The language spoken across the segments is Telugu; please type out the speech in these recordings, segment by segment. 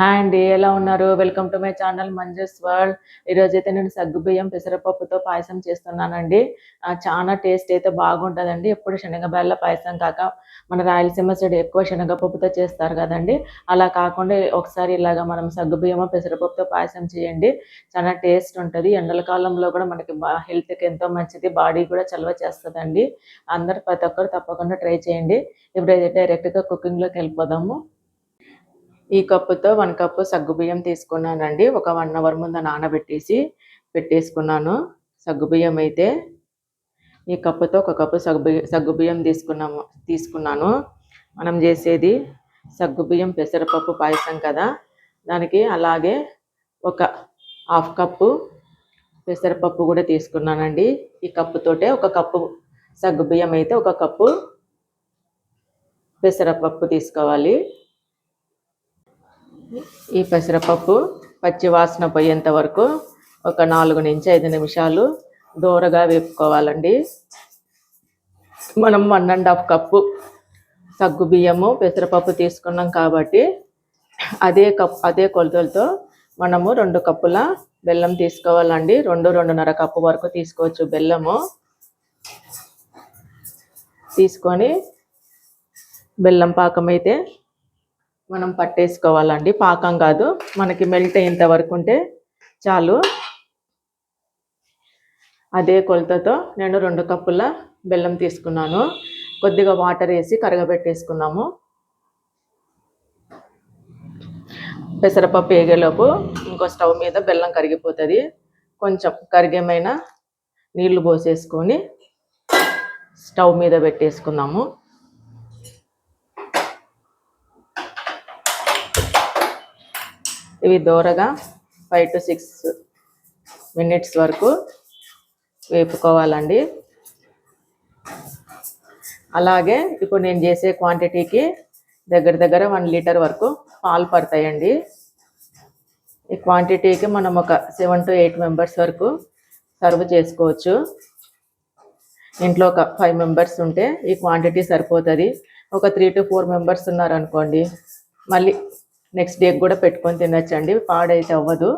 హాయ్ అండి ఎలా ఉన్నారు? Welcome to my channel Manju's world. ఈరోజు అయితే నేను సగ్గుబియ్యం పెసరపప్పుతో పాయసం చేస్తున్నానండి. చాలా టేస్ట్ అయితే బాగుంటుందండి. ఎప్పుడు శనగబెల్ల పాయసం కాక మన రాయలసీమ సైడ్ ఎక్కువ శనగపప్పుతో చేస్తారు కదండి. అలా కాకుండా ఒకసారి ఇలాగా మనం సగ్గుబియ్యం పెసరపప్పుతో పాయసం చేయండి. చాలా టేస్ట్ ఉంటుంది. ఎండల కాలంలో కూడా మనకి హెల్త్కి ఎంతో మంచిది. బాడీ కూడా చలవ చేస్తుందండి. అందరు ప్రతి ఒక్కరు తప్పకుండా ట్రై చేయండి. ఇప్పుడైతే డైరెక్ట్గా కుకింగ్లోకి వెళ్ళిపోదాము. ఈ కప్పుతో వన్ కప్పు సగ్గుబియ్యం తీసుకున్నానండి. ఒక వన్ అవర్ ముందు నానబెట్టేసి పెట్టేసుకున్నాను. సగ్గుబియ్యం అయితే ఈ కప్పుతో ఒక కప్పు సగ్గు సగ్గుబియ్యం తీసుకున్నాము తీసుకున్నాను. మనం చేసేది సగ్గుబియ్యం పెసరపప్పు పాయసం కదా. దానికి అలాగే ఒక హాఫ్ కప్పు పెసరపప్పు కూడా తీసుకున్నానండి. ఈ కప్పుతోటే ఒక కప్పు సగ్గుబియ్యం అయితే ఒక కప్పు పెసరపప్పు తీసుకోవాలి. ఈ పెసరపప్పు పచ్చి వాసన పోయేంత వరకు ఒక నాలుగు నుంచి ఐదు నిమిషాలు దూరగా వేపుకోవాలండి. మనం వన్ అండ్ హాఫ్ కప్పు సగ్గు బియ్యము పెసరపప్పు తీసుకున్నాం కాబట్టి అదే కప్ అదే కొలతలతో మనము రెండు కప్పుల బెల్లం తీసుకోవాలండి. రెండు రెండున్నర కప్పు వరకు తీసుకోవచ్చు బెల్లము. తీసుకొని బెల్లం పాకం అయితే మనం పట్టేసుకోవాలండి. పాకం కాదు. మనకి మెల్ట్ అయ్యేంత వరకు ఉంటే చాలు. అదే కొలతతో నేను రెండు కప్పుల బెల్లం తీసుకున్నాను. కొద్దిగా వాటర్ వేసి కరగబెట్టేసుకున్నాము. పెసరపప్పు వేగేలోపు ఇంకో స్టవ్ మీద బెల్లం కరిగిపోతుంది. కొంచెం కరిగేమైనా నీళ్ళు పోసేసుకొని స్టవ్ మీద పెట్టేసుకున్నాము. ఇవి దూరగా ఫైవ్ టు సిక్స్ మినిట్స్ వరకు వేపుకోవాలండి. అలాగే ఇప్పుడు నేను చేసే క్వాంటిటీకి దగ్గర దగ్గర వన్ లీటర్ వరకు పాలు పడతాయండి. ఈ క్వాంటిటీకి మనం ఒక సెవెన్ టు ఎయిట్ మెంబర్స్ వరకు సర్వ్ చేసుకోవచ్చు. ఇంట్లో ఒక ఫైవ్ మెంబర్స్ ఉంటే ఈ క్వాంటిటీ సరిపోతుంది. ఒక త్రీ టు ఫోర్ మెంబర్స్ ఉన్నారనుకోండి మళ్ళీ నెక్స్ట్ డే కూడా పెట్టుకొని తినచ్చండి. పాడైతే అవ్వదు.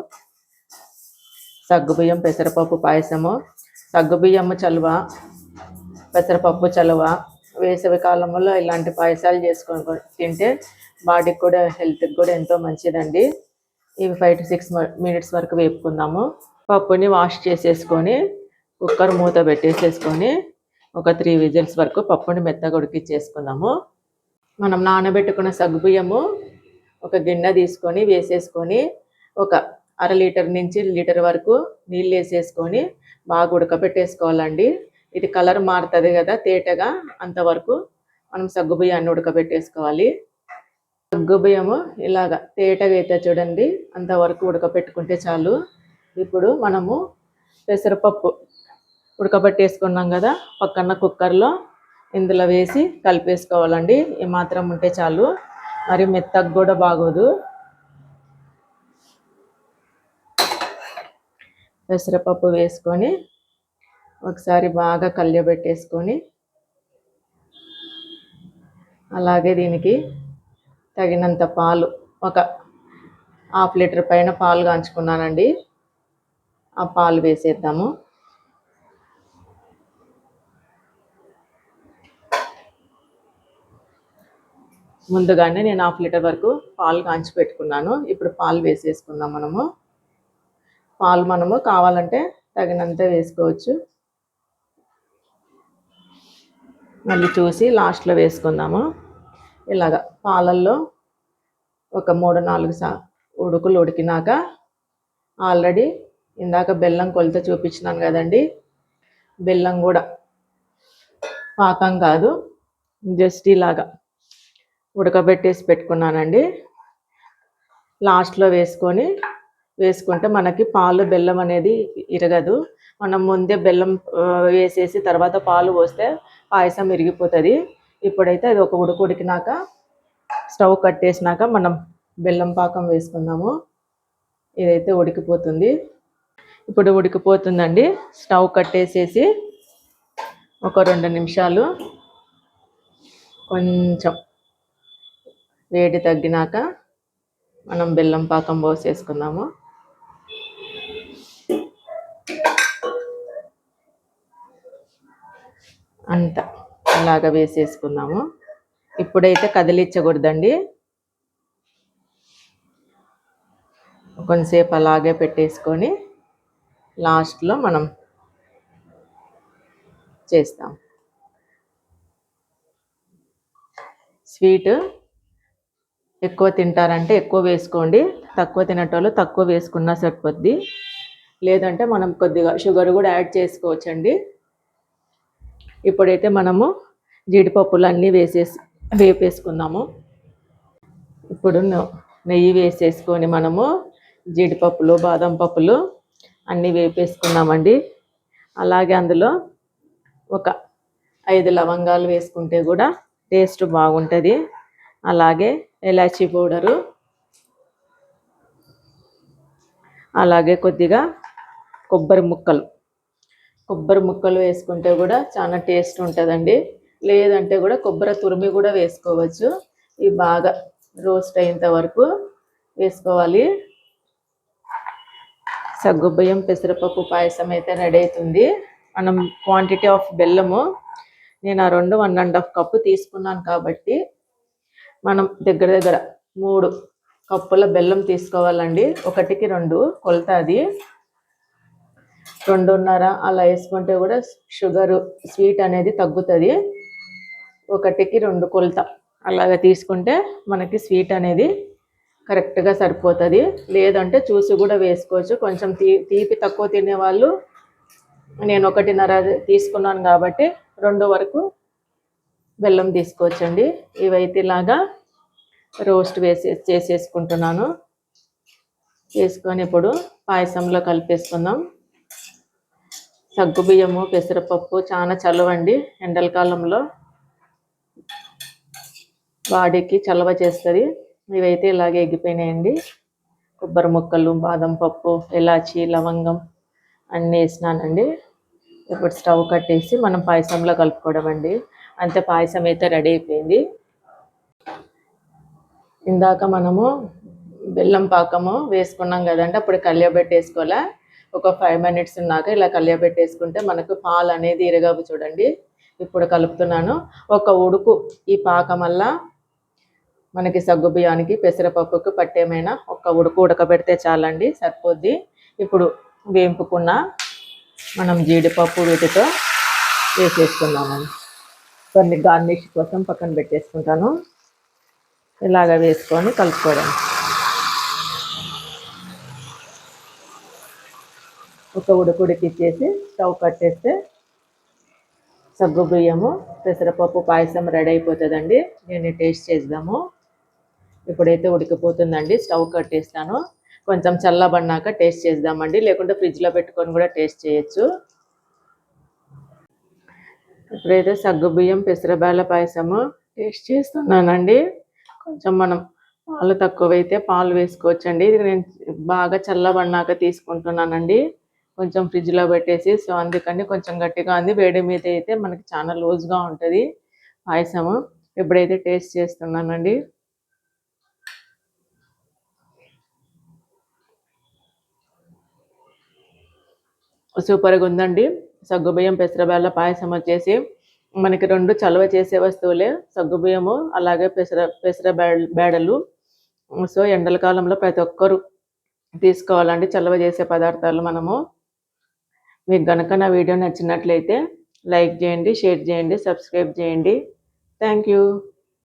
సగ్గుబియ్యం పెసరపప్పు పాయసము. సగ్గుబియ్యము చలువ పెసరపప్పు చలువ. వేసవి కాలంలో ఇలాంటి పాయసాలు చేసుకొని తింటే బాడీకి కూడా హెల్త్కి కూడా ఎంతో మంచిదండి. ఇవి ఫైవ్ టు సిక్స్ మినిట్స్ వరకు వేపుకుందాము. పప్పుని వాష్ చేసేసుకొని కుక్కర్ మూత పెట్టేసేసుకొని ఒక త్రీ విజిల్స్ వరకు పప్పుని మెత్తగా ఉడికిచ్చేసుకుందాము. మనం నానబెట్టుకున్న సగ్గుబియ్యము ఒక గిన్నె తీసుకొని వేసేసుకొని ఒక అర లీటర్ నుంచి లీటర్ వరకు నీళ్ళు వేసేసుకొని బాగా ఉడకబెట్టేసుకోవాలండి. ఇది కలర్ మారుతుంది కదా తేటగా అంతవరకు మనం సగ్గుబియ్యాన్ని ఉడకబెట్టేసుకోవాలి. సగ్గుబియ్యము ఇలాగ తేటగా అయితే చూడండి అంతవరకు ఉడకబెట్టుకుంటే చాలు. ఇప్పుడు మనము పెసరపప్పు ఉడకబెట్టేసుకున్నాం కదా పక్కన కుక్కర్లో ఇందులో వేసి కలిపేసుకోవాలండి. ఏమాత్రం ఉంటే చాలు. మరి మెత్తగా కూడా బాగోదు. పెసరపప్పు వేసుకొని ఒకసారి బాగా కలియబెట్టేసుకొని అలాగే దీనికి తగినంత పాలు ఒక హాఫ్ లీటర్ పైన పాలు కాంచుకున్నానండి. ఆ పాలు వేసేద్దాము. ముందుగానే నేను హాఫ్ లీటర్ వరకు పాలు కాంచి పెట్టుకున్నాను. ఇప్పుడు పాలు వేసేసుకుందాం మనము. పాలు మనము కావాలంటే తగినంత వేసుకోవచ్చు. మళ్ళీ చూసి లాస్ట్లో వేసుకుందాము. ఇలాగ పాలల్లో ఒక మూడు నాలుగు సా ఉడుకులు ఉడికినాక ఆల్రెడీ ఇందాక బెల్లం కొలత చూపించినాను కదండి. బెల్లం కూడా పాకం కాదు. జస్ట్ ఇలాగా ఉడకబెట్టేసి పెట్టుకున్నానండి. లాస్ట్లో వేసుకొని వేసుకుంటే మనకి పాలు బెల్లం అనేది ఇరగదు. మనం ముందే బెల్లం వేసేసి తర్వాత పాలు పోస్తే పాయసం ఇరిగిపోతుంది. ఇప్పుడైతే అది ఒక ఉడక ఉడికినాక స్టవ్ కట్టేసినాక మనం బెల్లం పాకం వేసుకుందాము. ఇదైతే ఉడికిపోతుంది. ఇప్పుడు ఉడికిపోతుందండి. స్టవ్ కట్టేసేసి ఒక రెండు నిమిషాలు కొంచెం వేడి తగ్గినాక మనం బెల్లం పాకం పోసేసుకుందాము. అంత అలాగ వేసేసుకుందాము. ఇప్పుడైతే కదిలించకూడదండి కొంతసేపు అలాగే పెట్టేసుకొని లాస్ట్లో మనం చేస్తాం. స్వీట్ ఎక్కువ తింటారంటే ఎక్కువ వేసుకోండి. తక్కువ తినేటోళ్ళు తక్కువ వేసుకున్నా సరిపోద్ది. లేదంటే మనం కొద్దిగా షుగర్ కూడా యాడ్ చేసుకోవచ్చండి. ఇప్పుడైతే మనము జీడిపప్పులు అన్నీ వేసేసి వేపేసుకుందాము. ఇప్పుడు నెయ్యి వేసేసుకొని మనము జీడిపప్పులు బాదం పప్పులు అన్నీ వేపేసుకున్నామండి అలాగే అందులో ఒక ఐదు లవంగాలు వేసుకుంటే కూడా టేస్ట్ బాగుంటుంది. అలాగే ఎలాచీ పౌడరు. అలాగే కొద్దిగా కొబ్బరి ముక్కలు. కొబ్బరి ముక్కలు వేసుకుంటే కూడా చాలా టేస్ట్ ఉంటుందండి. లేదంటే కూడా కొబ్బరి తురిమి కూడా వేసుకోవచ్చు. ఇవి బాగా రోస్ట్ అయ్యేంత వరకు వేసుకోవాలి. సగ్గుబియ్యం పెసరపప్పు పాయసం అయితే రెడీ అవుతుంది. మనం క్వాంటిటీ ఆఫ్ బెల్లము నేను ఆ రెండు వన్ అండ్ హాఫ్ కప్పు తీసుకున్నాను కాబట్టి మనం దగ్గర దగ్గర మూడు కప్పుల బెల్లం తీసుకోవాలండి. ఒకటికి రెండు కొలత అది. రెండున్నర అలా వేసుకుంటే కూడా షుగరు స్వీట్ అనేది తగ్గుతుంది. ఒకటికి రెండు కొలత అలాగ తీసుకుంటే మనకి స్వీట్ అనేది కరెక్ట్గా సరిపోతుంది. లేదంటే చూసి కూడా వేసుకోవచ్చు. కొంచెం తీ తీపి తక్కువ తినేవాళ్ళు నేను ఒకటిన్నర తీసుకున్నాను కాబట్టి రెండు వరకు బెల్లం తీసుకోవచ్చండి. ఇవైతే ఇలాగా రోస్ట్ వేసే చేసేసుకుంటున్నాను. వేసుకొని ఇప్పుడు పాయసంలో కలిపేసుకుందాం. సగ్గు బియ్యము పెసరపప్పు చాలా చలవండి ఎండల కాలంలో. బాడీకి చలవ చేస్తుంది. ఇవైతే ఇలాగే ఎగిపోయినాయండి. కొబ్బరి ముక్కలు బాదం పప్పు ఇలాచి లవంగం అన్నీ వేసినానండి. ఇప్పుడు స్టవ్ కట్టేసి మనం పాయసంలో కలుపుకోవడం అండి అంత పాయసం అయితే రెడీ అయిపోయింది. ఇందాక మనము బెల్లం పాకము వేసుకున్నాం కదంటే అప్పుడు కలియబెట్టేసుకోలే ఒక ఫైవ్ మినిట్స్ ఉన్నాక ఇలా కలియబెట్టేసుకుంటే మనకు పాలు అనేది ఇరగవు చూడండి. ఇప్పుడు కలుపుతున్నాను. ఒక ఉడుకు ఈ పాకం వల్ల మనకి సగ్గు బియ్యానికి పెసరపప్పుకు పట్టేమైనా ఒక ఉడుకు ఉడకబెడితే చాలండి సరిపోద్ది. ఇప్పుడు వేంపుకున్న మనం జీడిపప్పు వీటితో వేసేసుకుందామండి. కొన్ని గార్నిష్ కోసం పక్కన పెట్టేసుకుంటాను. ఇలాగ వేసుకొని కలుపుకోవడం. ఒక ఉడుకుడికిచ్చేసి స్టవ్ కట్టేస్తే సగ్గు బియ్యము పెసరపప్పు పాయసం రెడీ అయిపోతుందండి. నేను టేస్ట్ చేద్దాము. ఇప్పుడైతే ఉడికిపోతుందండి. స్టవ్ కట్టేస్తాను. కొంచెం చల్లబడినాక టేస్ట్ చేద్దామండి. లేకుంటే ఫ్రిడ్జ్లో పెట్టుకొని కూడా టేస్ట్ చేయొచ్చు. ఇప్పుడైతే సగ్గుబియ్యం పెసరబేల పాయసము టేస్ట్ చేస్తున్నానండి. కొంచెం మనం పాలు తక్కువైతే పాలు వేసుకోవచ్చండి. ఇది నేను బాగా చల్లబడినాక తీసుకుంటున్నానండి. కొంచెం ఫ్రిడ్జ్లో పెట్టేసి సో అందుకని కొంచెం గట్టిగా ఉంది. వేడి మీద అయితే మనకి చాలా లూజ్గా ఉంటుంది పాయసము. ఎప్పుడైతే టేస్ట్ చేస్తున్నానండి. సూపర్గా ఉందండి. సగ్గుబియ్యం పెసరబెల్ల పాయసం వచ్చేసి మనకి రెండు చలవ చేసే వస్తువులే. సగ్గుబియ్యము అలాగే పెసర పెసర బేడలు. సో ఎండల కాలంలో ప్రతి ఒక్కరు తీసుకోవాలండి. చలవ చేసే పదార్థాలు మనము. మీకు గనక నా వీడియో నచ్చినట్లయితే లైక్ చేయండి షేర్ చేయండి సబ్స్క్రైబ్ చేయండి. Thank you.